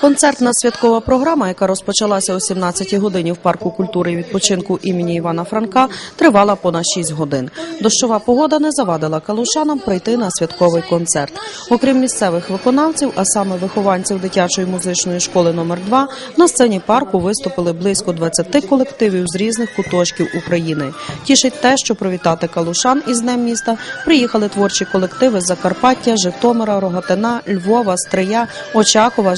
Концертна святкова програма, яка розпочалася о 17-й годині в парку культури і відпочинку імені Івана Франка, тривала понад 6 годин. Дощова погода не завадила калушанам прийти на святковий концерт. Окрім місцевих виконавців, а саме вихованців дитячої музичної школи номер 2 на сцені парку виступили близько 20 колективів з різних куточків України. Тішить те, що привітати калушан із днем міста приїхали творчі колективи з Закарпаття, Житомира, Рогатина, Львова, Стрия, Очакова,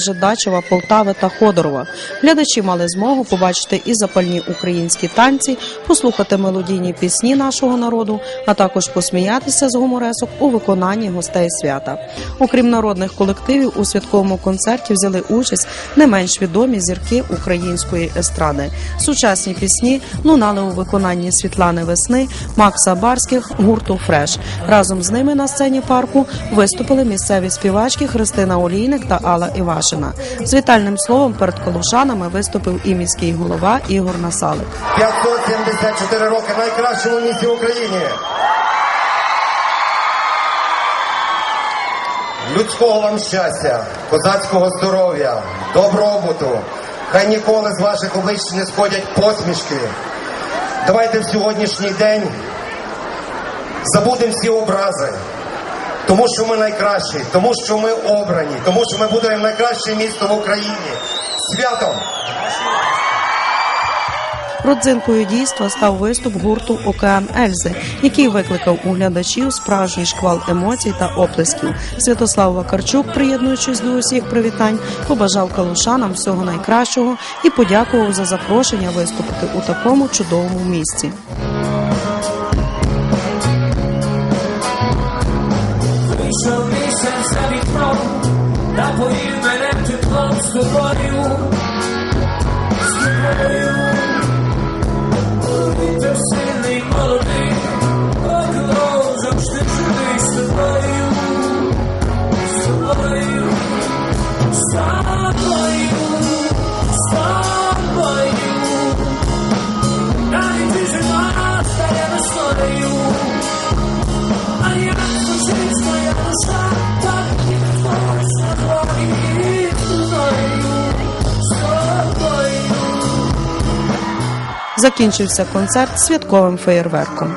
Жидачева, Полтави та Ходорова. Глядачі мали змогу побачити і запальні українські танці, послухати мелодійні пісні нашого народу, а також посміятися з гуморесок у виконанні гостей свята. Окрім народних колективів, у святковому концерті взяли участь не менш відомі зірки української естради. Сучасні пісні лунали у виконанні Світлани Весни, Макса Барських, гурту Фреш. Разом з ними на сцені парку виступили місцеві співачки Христина Олійник та Алла Івашина. З вітальним словом перед калушанами виступив і міський голова Ігор Насалик. 574 роки найкращому місті в Україні. Людського вам щастя, козацького здоров'я, добробуту. Хай ніколи з ваших облич не сходять посмішки. Давайте в сьогоднішній день забудемо всі образи. Тому що ми найкращі, тому що ми обрані, тому що ми будуємо найкраще місто в Україні. Святом! Родзинкою дійства став виступ гурту Океан Ельзи, який викликав у глядачів справжній шквал емоцій та оплесків. Святослав Вакарчук, приєднуючись до усіх привітань, побажав калушанам всього найкращого і подякував за запрошення виступити у такому чудовому місці. Вийшов місяць на вікно, та повів мене теплом з тобою, з тобою. Вітер сильний, молодий, около завжди живий з тобою, з тобою, з тобою, з тобою. Навіть ти жива стає весною. А Закінчився концерт святковим феєрверком.